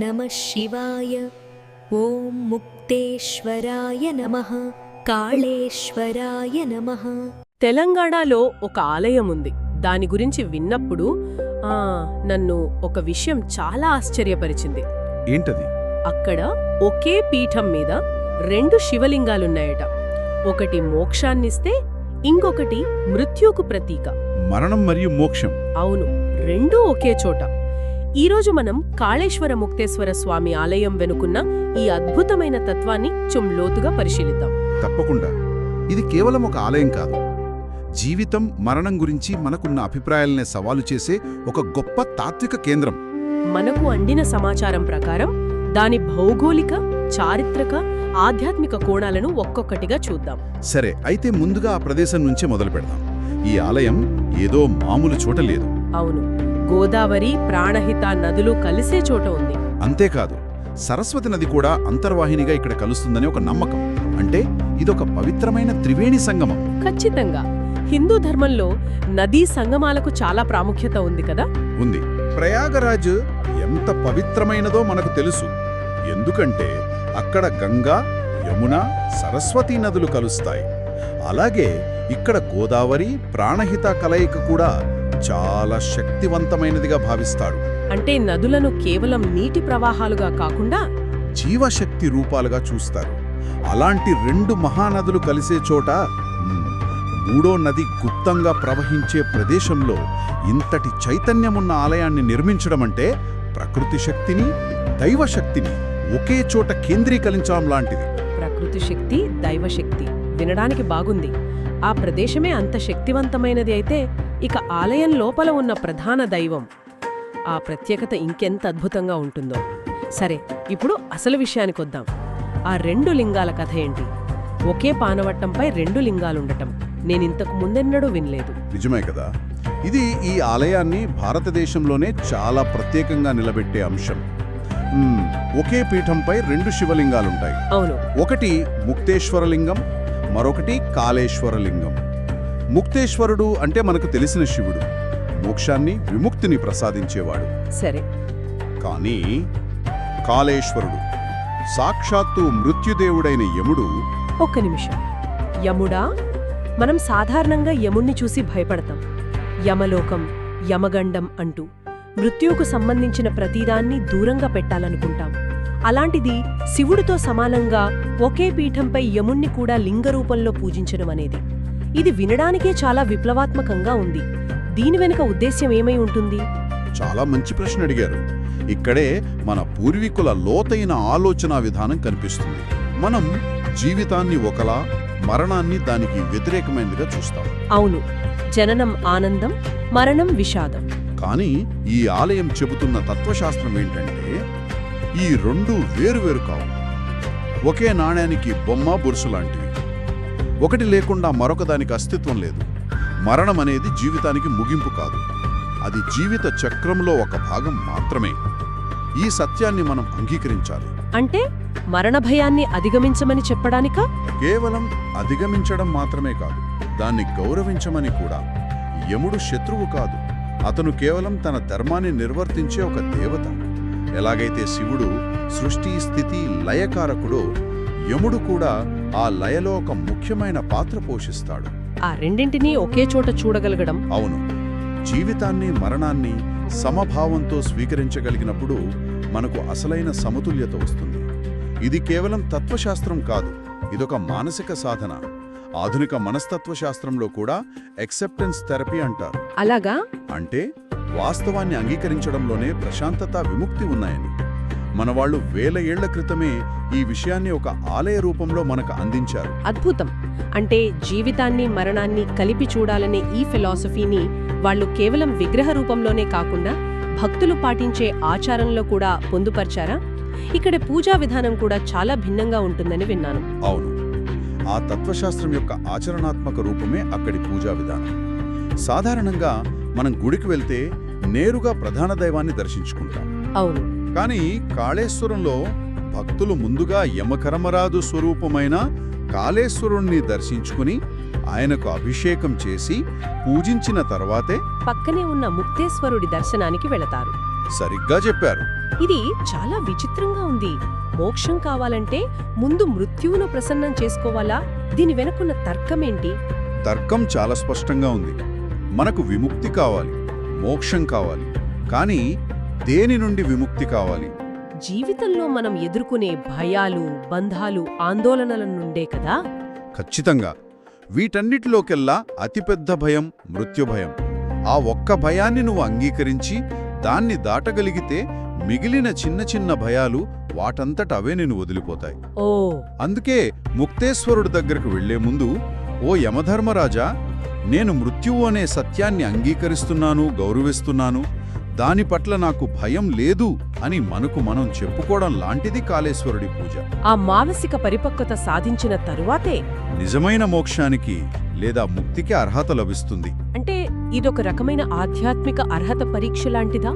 నమ శివాయ ఓం ముక్తేశ్వరాయ నమ కాళేశ్వరాయ నమ తెలంగాణలో ఒక ఆలయం ఉంది. దాని గురించి విన్నప్పుడు ఆ నన్ను ఒక విషయం చాలా ఆశ్చర్యపరిచింది. ఏంటది? అక్కడ ఒకే పీఠం మీద రెండు శివలింగాలున్నాయట. ఒకటి మోక్షాన్నిస్తే ఇంకొకటి మృత్యుకు ప్రతీక. మరణం మరియు మోక్షం. అవును రెండూ ఒకే చోట. ఈరోజు మనం కాళేశ్వర ముక్తేశ్వర స్వామి ఆలయం వెనుకున్న ఈ అద్భుతమైన తత్వాన్ని చుం లోతుగా పరిశీలిద్దాం. తప్పకుండా. ఇది కేవలం ఒక ఆలయం కాదు. జీవితం మరణం గురించి మనకున్న అభిప్రాయాలనే సవాలు చేసే ఒక గొప్ప తాత్విక కేంద్రం. మనకు అందిన సమాచారం ప్రకారం దాని భౌగోళిక చారిత్రక ఆధ్యాత్మిక కోణాలను ఒక్కొక్కటిగా చూద్దాం. సరే అయితే ముందుగా ఆ ప్రదేశం నుంచే మొదలు పెడదాం ఈ ఆలయం ఏదో మామూలు చోట లేదు. అవును. గోదావరి ప్రాణహిత నదులు కలిసే చోట ఉంది. అంతేకాదు సరస్వతి నది కూడా అంతర్వాహినిగా ఇక్కడ కలుస్తుందని ఒక నమ్మకం. అంటే ఇదొక పవిత్రమైన త్రివేణి సంగమం. ఖచ్చితంగా. హిందూ ధర్మంలో నదీ సంగమాలకు చాలా ప్రాముఖ్యత ఉంది కదా? ఉంది. ప్రయాగరాజ్ ఎంత పవిత్రమైనదో మనకు తెలుసు. ఎందుకంటే అక్కడ గంగా యమున సరస్వతీ నదులు కలుస్తాయి. అలాగే ఇక్కడ గోదావరి ప్రాణహిత కలయిక కూడా చాలా శక్తివంతమైనదిగా భావిస్తాడు. అంటే నదులను కేవలం నీటి ప్రవాహాలుగా కాకుండా జీవశక్తి రూపాలుగా చూస్తారు. అలాంటి రెండు మహానదులు కలిసే చోట మూడో నది గుప్తంగా ప్రవహించే ప్రదేశంలో ఇంతటి చైతన్యమున్న ఆలయాన్ని నిర్మించడమంటే ప్రకృతి శక్తిని దైవశక్తిని ఒకే చోట కేంద్రీకరించడం లాంటిది. ప్రకృతి శక్తి దైవశక్తి వినడానికి బాగుంది. ఆ ప్రదేశమే అంత శక్తివంతమైనది అయితే ఇక ఆలయం లోపల ఉన్న ప్రధాన దైవం. ఆ ప్రత్యేకత ఇంకెంత అద్భుతంగా ఉంటుందో. సరే ఇప్పుడు అసలు విషయానికొద్దాం ఆ రెండు లింగాల కథ ఏంటి? ఒకే పానవట్టంపై రెండు లింగాలుండటం నేనింతకు ముందెన్నడూ వినలేదు. నిజమే కదా. ఇది ఈ ఆలయాన్ని భారతదేశంలోనే చాలా ప్రత్యేకంగా నిలబెట్టే అంశం. ఒకే పీఠంపై రెండు శివలింగాలుంటాయి. అవును. ఒకటి ముక్తేశ్వరలింగం మరొకటి కాళేశ్వరలింగం. ముక్తేశ్వరుడు అంటే మనకు తెలిసిన శివుడు. మోక్షాన్ని విముక్తిని ప్రసాదించేవాడు. సరే. కానీ కాళేశ్వరుడు సాక్షాత్తు మృత్యుదేవుడైన యముడు ఒక్క నిమిషం. యముడా మనం సాధారణంగా యముణ్ణి చూసి భయపడతాం. యమలోకం యమగండం అంటూ మృత్యువుకు సంబంధించిన ప్రతిదాన్ని దూరంగా పెట్టాలనుకుంటాం. అలాంటిది శివుడితో సమానంగా ఒకే పీఠంపై యముణ్ణి కూడా లింగ రూపంలో పూజించడం అనేది. ఇది వినడానికే చాలా విప్లవాత్మకంగా ఉంది. దీని వెనుక ఉద్దేశ్యం ఏమై ఉంటుంది? చాలా మంచి ప్రశ్న అడిగారు. ఇక్కడే మన పూర్వీకుల లోతైన ఆలోచనా విధానం కనిపిస్తుంది. మనం జీవితాన్ని ఒకలా మరణాన్ని దానికి వ్యతిరేకమైనదిగా చూస్తాం. అవును. జననం ఆనందం మరణం విషాదం. కానీ ఈ ఆలయం చెబుతున్న తత్వశాస్త్రం ఏంటంటే ఈ రెండు వేరువేరు కావు. ఒకే నాణ్యానికి బొమ్మ బురుసు లాంటివి. ఒకటి లేకుండా మరొక దానికి అస్తిత్వం లేదు. మరణం అనేది జీవితానికి ముగింపు కాదు. అది జీవిత చక్రంలో ఒక భాగం మాత్రమే. ఈ సత్యాన్ని మనం అంగీకరించాలి. అంటే మరణ భయాన్ని అధిగమించమని చెప్పడానికా? కేవలం అధిగమించడం మాత్రమే కాదు దాన్ని గౌరవించమని కూడా. యముడు శత్రువు కాదు. అతను కేవలం తన ధర్మాన్ని నిర్వర్తించే ఒక దేవత. ఎలాగైతే శివుడు సృష్టి స్థితి లయకారకుడో యముడు కూడా ఆ లయలో ఒక ముఖ్యమైన పాత్ర పోషిస్తాడు. ఆ రెండింటినీ ఒకే చోట చూడగలగడం? అవును. జీవితాన్ని మరణాన్ని సమభావంతో స్వీకరించగలిగినప్పుడు మనకు అసలైన సమతుల్యత వస్తుంది. ఇది కేవలం తత్వశాస్త్రం కాదు ఇదొక మానసిక సాధన. ఆధునిక మనస్తత్వశాస్త్రంలో కూడా ఎక్సెప్టెన్స్ థెరపీ అంటారు. అలాగా? అంటే వాస్తవాన్ని అంగీకరించడంలోనే ప్రశాంతత విముక్తి ఉన్నాయని. మనవాళ్ళు వేల ఏళ్ళ క్రితమే ఈ విషయాన్ని ఒక ఆలయ రూపంలో మనకు అందించారు. అద్భుతం. అంటే జీవితాన్ని మరణాన్ని కలిపి చూడాలనే ఈ ఫిలాసఫీని వాళ్ళు కేవలం విగ్రహ రూపంలోనే కాకుండా భక్తులు పాటించే ఆచారంలో కూడా పొందుపర్చారా? ఇక్కడ పూజా విధానం కూడా చాలా భిన్నంగా ఉంటుందని విన్నాను. అవును. ఆ తత్వశాస్త్రం యొక్క ఆచరణాత్మక రూపమే అక్కడి పూజా విధానం. సాధారణంగా మనం గుడికి వెళ్తే నేరుగా ప్రధాన దైవాన్ని దర్శించుకుంటాం. అవును. కానీ కాళేశ్వరంలో భక్తులు ముందుగా యమకరమరాదు స్వరూపమైన కాళేశ్వరుణ్ణి దర్శించుకుని ఆయనకు అభిషేకం చేసి పూజించిన తర్వాతే పక్కనే ఉన్న ముక్తేశ్వరుడి దర్శనానికి వెళతారు. సరిగ్గా చెప్పారు. ఇది చాలా విచిత్రంగా ఉంది. మోక్షం కావాలంటే ముందు మృత్యువును ప్రసన్నం చేసుకోవాలా? దీని వెనకున్న తర్కమేంటి? తర్కం చాలా స్పష్టంగా ఉంది. మనకు విముక్తి కావాలి మోక్షం కావాలి. కానీ దేని నుండి విముక్తి కావాలి? జీవితంలో మనం ఎదుర్కొనే భయాలు బంధాలు ఆందోళనల నుండే కదా? ఖచ్చితంగా. వీటన్నిటిలోకెల్లా అతిపెద్ద భయం మృత్యుభయం ఆ ఒక్క భయాన్ని నువ్వు అంగీకరించి దాన్ని దాటగలిగితే మిగిలిన చిన్న చిన్న భయాలు వాటంతట అవే నిన్ను వదిలిపోతాయి. ఓ. అందుకే ముక్తేశ్వరుడు దగ్గరకు వెళ్ళే ముందు ఓ యమధర్మరాజా నేను మృత్యువు అనే సత్యాన్ని అంగీకరిస్తున్నాను గౌరవిస్తున్నాను. దాని పట్ల నాకు భయం లేదు అని మనకు మనం చెప్పుకోవడం లాంటిది కాళేశ్వరుడి పూజ. ఆ మానసిక పరిపక్వత సాధించిన తరువాతే నిజమైన మోక్షానికి లేదా ముక్తికి అర్హత లభిస్తుంది. అంటే ఇదొక రకమైన ఆధ్యాత్మిక అర్హత పరీక్ష లాంటిదా?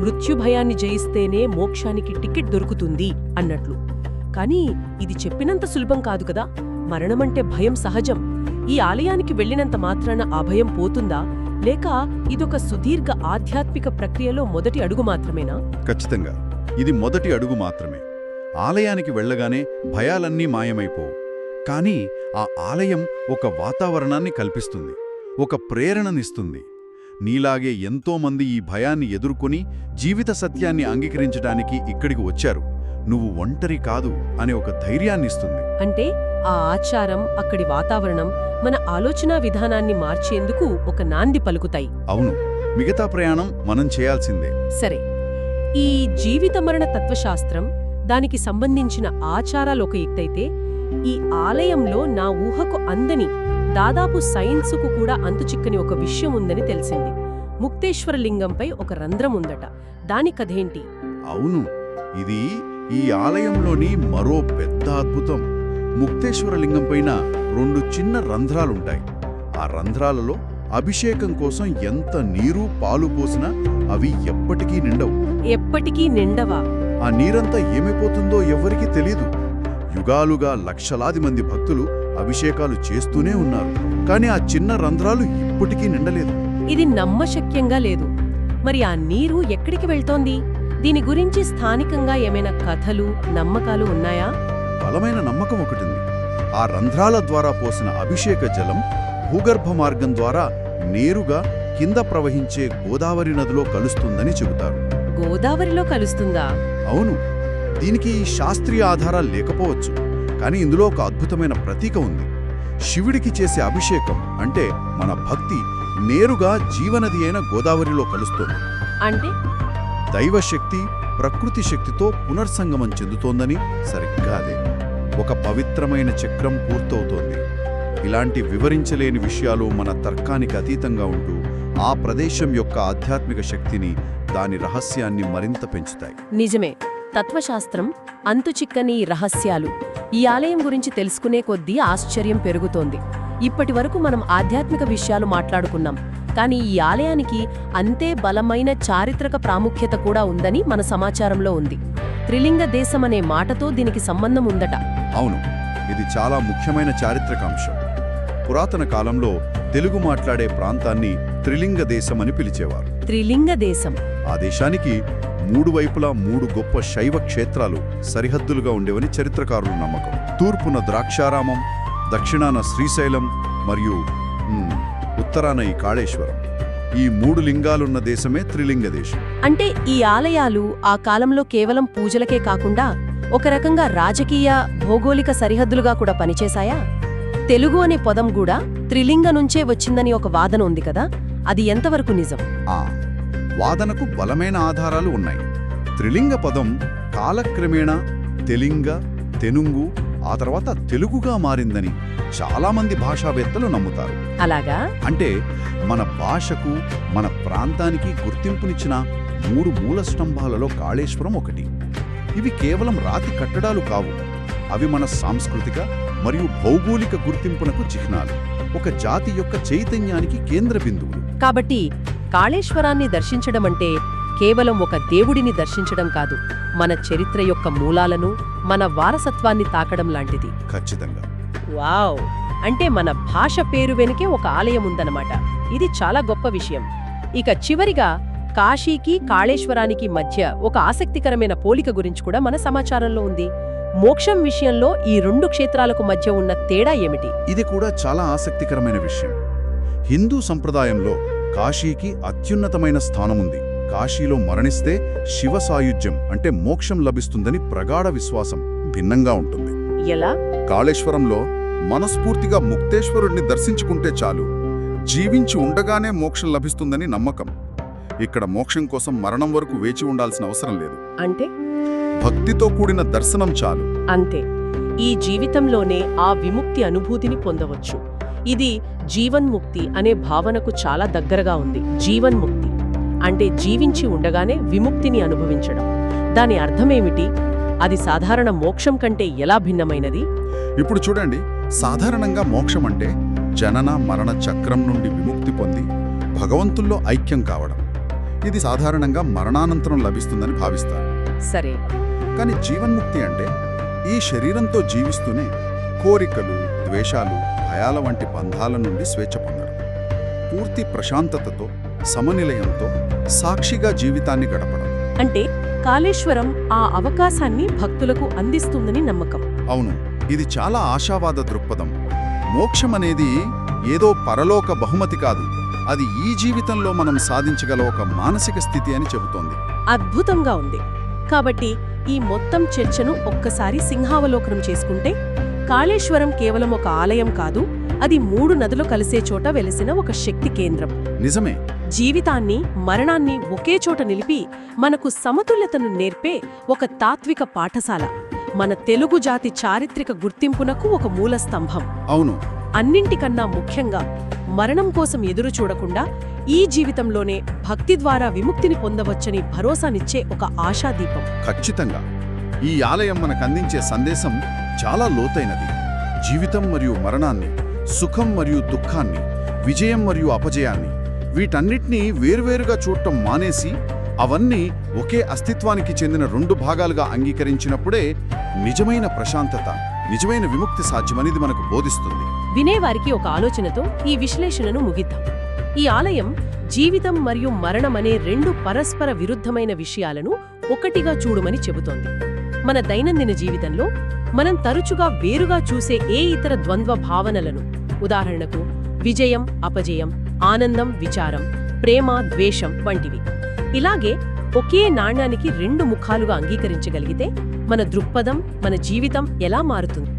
మృత్యు భయాన్ని జయిస్తేనే మోక్షానికి టికెట్ దొరుకుతుంది అన్నట్లు. కానీ ఇది చెప్పినంత సులభం కాదు కదా? మరణమంటే భయం సహజం. ఈ ఆలయానికి వెళ్ళినంత మాత్రాన ఆ భయం పోతుందా? లేక ఇదొక సుదీర్ఘ ఆధ్యాత్మిక ప్రక్రియలో మొదటి అడుగు మాత్రమేనా? ఖచ్చితంగా. ఇది మొదటి అడుగు మాత్రమే. ఆలయానికి వెళ్ళగానే భయాలన్నీ మాయమైపోవు. కానీ ఆ ఆలయం ఒక వాతావరణాన్ని కల్పిస్తుంది. ఒక ప్రేరణనిస్తుంది. నీలాగే ఎంతోమంది ఈ భయాన్ని ఎదుర్కొని జీవిత సత్యాన్ని అంగీకరించడానికి ఇక్కడికి వచ్చారు. నువ్వు ఒంటరి కాదు అనే ఒక ధైర్యాన్నిస్తుంది. అంటే ఆ ఆచారం అక్కడి వాతావరణం మన ఆలోచనా విధానాన్ని మార్చేందుకు ఒక నాంది పలుకుతాయి. అవును. మిగతా ప్రయాణం మనం చేయాల్సిందే. సరే. ఈ జీవిత మరణ తత్వశాస్త్రం దానికి సంబంధించిన ఆచారాలు ఒక ఎత్తైతే ఈ ఆలయంలో నా ఊహకు అందని దాదాపు సైన్సుకు కూడా అంతుచిక్కని ఒక విషయం ఉందని తెలిసింది. ముక్తేశ్వర లింగంపై ఒక రంధ్రం ఉందట. దాని కథేంటి? అవును. ఇది ఈ ఆలయంలోని మరో పెద్ద అద్భుతం. ముక్తేశ్వర లింగం పైన రెండు చిన్న రంధ్రాలుంటాయి. ఆ రంధ్రాలలో అభిషేకం కోసం ఎంత నీరు పాలు పోసినా అవి ఎప్పటికీ నిండవు. ఎప్పటికీ నిండవా? ఆ నీరంతా ఏమైపోతుందో ఎవ్వరికీ తెలీదు. యుగాలుగా లక్షలాది మంది భక్తులు అభిషేకాలు చేస్తూనే ఉన్నారు. కానీ ఆ చిన్న రంధ్రాలు ఇప్పటికీ నిండలేదు. ఇది నమ్మశక్యంగా లేదు. మరి ఆ నీరు ఎక్కడికి వెళ్తోంది? దీని గురించి స్థానికంగా ఏమైనా కథలు నమ్మకాలు ఉన్నాయా? బలమైన నమ్మకం ఒకటింది. ఆ రంధ్రాల ద్వారా పోసిన అభిషేక జలం భూగర్భ మార్గం ద్వారా నేరుగా కింద ప్రవహించే గోదావరి నదిలో కలుస్తుందని చెబుతారు. గోదావరిలో కలుస్తుందా? అవును. దీనికి శాస్త్రీయ ఆధారాలు లేకపోవచ్చు. కానీ ఇందులో ఒక అద్భుతమైన ప్రతీక ఉంది. శివుడికి చేసే అభిషేకం అంటే మన భక్తి నేరుగా జీవనది అయిన గోదావరిలో కలుస్తోంది. అంటే? దైవశక్తి ప్రకృతి శక్తితో పునర్సంగమం చెందుతోందని సరిగ్గా అదే. ఒక పవిత్రమైన చక్రం పూర్తవుతోంది. ఇలాంటి వివరించలేని విషయాలు మన తర్కానికి అతీతంగా ఉంటూ ఆ ప్రదేశం యొక్క ఆధ్యాత్మిక శక్తిని దాని రహస్యాన్ని మరింత పెంచుతాయి. నిజమే. తత్వశాస్త్రం అంతుచిక్కని రహస్యాలు. ఈ ఆలయం గురించి తెలుసుకునే కొద్దీ ఆశ్చర్యం పెరుగుతోంది. ఇప్పటి వరకు మనం ఆధ్యాత్మిక విషయాలు మాట్లాడుకున్నాం. కానీ ఈ ఆలయానికి అంతే బలమైన చారిత్రక ప్రాముఖ్యత కూడా ఉందని మన సమాచారంలో ఉంది. త్రిలింగ దేశం అనే మాటతో దీనికి సంబంధం ఉందట. అవును ఇది చాలా ముఖ్యమైన చారిత్రక అంశం. పురాతన కాలంలో తెలుగు మాట్లాడే ప్రాంతాన్ని త్రిలింగ దేశమని పిలిచేవారు. త్రిలింగ దేశం. ఆ దేశానికి మూడు వైపులా మూడు గొప్ప శైవ క్షేత్రాలు సరిహద్దులుగా ఉండేవని చరిత్రకారుల నమ్మకం. తూర్పున ద్రాక్షారామం దక్షిణాన శ్రీశైలం మరియు ఉత్తరాన ఈ కాళేశ్వరం. ఈ మూడు లింగాలున్న దేశమే త్రిలింగ దేశం. అంటే ఈ ఆలయాలు ఆ కాలంలో కేవలం పూజలకే కాకుండా ఒక రకంగా రాజకీయ భౌగోళిక సరిహద్దులుగా కూడా పనిచేశాయా? తెలుగు అనే పదం కూడా త్రిలింగ నుంచే వచ్చిందని ఒక వాదన ఉంది కదా? అది ఎంతవరకు నిజం? ఆ వాదనకు బలమైన ఆధారాలు ఉన్నాయి. త్రిలింగ పదం కాలక్రమేణా తెలింగ తెనుంగు ఆ తర్వాత తెలుగుగా మారిందని చాలామంది భాషావేత్తలు నమ్ముతారు. అలాగా? అంటే మన భాషకు మన ప్రాంతానికి గుర్తింపునిచ్చిన మూడు మూల స్తంభాలలో కాళేశ్వరం ఒకటి. ఇవి కేవలం రాతి కట్టడాలు కావు. అవి మన సాంస్కృతిక మరియు భౌగోళిక గుర్తింపునకు చిహ్నాలు. ఒక జాతి యొక్క చైతన్యానికి కేంద్ర బిందువులు. కాబట్టి కాళేశ్వరాన్ని దర్శించడం అంటే కేవలం ఒక దేవుడిని దర్శించడం కాదు మన చరిత్ర యొక్క మూలాలను మన వారసత్వాన్ని తాకడం లాంటిది. ఖచ్చితంగా. వావ్! అంటే మన భాష పేరు వెనుకే ఒక ఆలయం ఉందన్నమాట. ఇది చాలా గొప్ప విషయం. ఇక చివరిగా కాశీకి కాళేశ్వరానికి మధ్య ఒక ఆసక్తికరమైన పోలిక గురించి కూడా మన సమాచారంలో ఉంది. మోక్షం విషయంలో ఈ రెండు క్షేత్రాలకు మధ్య ఉన్న తేడా ఏమిటి? ఇది కూడా చాలా ఆసక్తికరమైన విషయం. హిందూ సంప్రదాయంలో కాశీకి అత్యున్నతమైన స్థానముంది. కాశీలో మరణిస్తే శివ సాయుధ్యం అంటే మోక్షం లభిస్తుందని ప్రగాఢ విశ్వాసం భిన్నంగా ఉంటుంది. ఎలా? కాళేశ్వరంలో మనస్ఫూర్తిగా ముక్తేశ్వరుణ్ణి దర్శించుకుంటే చాలు. జీవించి ఉండగానే మోక్షం లభిస్తుందని నమ్మకం. ఇక్కడ మోక్షం కోసం మరణం వరకు వేచి ఉండాల్సిన అవసరం లేదు. అంటే? భక్తితో కూడిన దర్శనం చాలు. అంతే. ఈ జీవితంలోనే ఆ విముక్తి అనుభూతిని పొందవచ్చు. ఇది జీవన్ముక్తి అనే భావనకు చాలా దగ్గరగా ఉంది. జీవన్ముక్తి. అంటే జీవించి ఉండగానే విముక్తిని అనుభవించడం. దాని అర్థమేమిటి? అది సాధారణ మోక్షం కంటే ఎలా భిన్నమైనది? ఇప్పుడు చూడండి. సాధారణంగా మోక్షం అంటే జనన మరణ చక్రం నుండి విముక్తి పొంది భగవంతుల్లో ఐక్యం కావడం. ఇది సాధారణంగా మరణానంతరం లభిస్తుందని భావిస్తారు. సరే. కానీ జీవన్ముక్తి అంటే ఈ శరీరంతో జీవిస్తూనే కోరికలు ద్వేషాలు భయాల వంటి బంధాల నుండి స్వేచ్ఛ పొందడం. పూర్తి ప్రశాంతతతో సమనిలయంతో సాక్షిగా జీవితాన్ని గడపడం. అంటే కాళేశ్వరం ఆ అవకాశాన్ని భక్తులకు అందిస్తుందని నమ్మకం. అవును ఇది చాలా ఆశావాద దృక్పథం. మోక్షం అనేది ఏదో పరలోక బహుమతి కాదు. అది ఈ జీవితంలో మనం సాధించగల ఒక మానసిక స్థితి అని చెబుతోంది. అద్భుతంగా ఉంది. కాబట్టి ఈ మొత్తం చర్చను ఒక్కసారి సింహావలోకనం చేసుకుంటే కాళేశ్వరం కేవలం ఒక ఆలయం కాదు అది మూడు నదులు కలిసే చోట వెలిసిన ఒక శక్తి కేంద్రం. నిజమే. జీవితాన్ని మరణాన్ని ఒకే చోట నిలిపి మనకు సమతుల్యతను నేర్పే ఒక తాత్విక పాఠశాల. మన తెలుగు జాతి చారిత్రక గుర్తింపునకు ఒక మూల స్తంభం. అవును. అన్నింటికన్నా ముఖ్యంగా మరణం కోసం ఎదురు చూడకుండా ఈ జీవితంలోనే భక్తి ద్వారా విముక్తిని పొందవచ్చని భరోసానిచ్చే ఒక ఆశాదీపం. ఖచ్చితంగా. ఈ ఆలయం మనకు అందించే సందేశం చాలా లోతైనది. జీవితం మరియు మరణాన్ని సుఖం మరియు దుఃఖాన్ని విజయం మరియు అపజయాన్ని వీటన్నిటినీ వేర్వేరుగా చూడటం మానేసి అవన్నీ ఒకే అస్తిత్వానికి చెందిన రెండు భాగాలుగా అంగీకరించినప్పుడే నిజమైన ప్రశాంతత నిజమైన విముక్తి సాధ్యమనేది మనకు బోధిస్తుంది. వినేవారికి ఒక ఆలోచనతో ఈ విశ్లేషణను ముగిద్దాం. ఈ ఆలయం జీవితం మరియు మరణం అనే రెండు పరస్పర విరుద్ధమైన విషయాలను ఒకటిగా చూడమని చెబుతోంది. మన దైనందిన జీవితంలో మనం తరచుగా వేరుగా చూసే ఏ ఇతర ద్వంద్వ భావనలను? ఉదాహరణకు విజయం అపజయం ఆనందం విచారం ప్రేమ ద్వేషం వంటివి. ఇలాగే ఒకే నాణ్యానికి రెండు ముఖాలుగా అంగీకరించగలిగితే మన దృక్పథం మన జీవితం ఎలా మారుతుంది?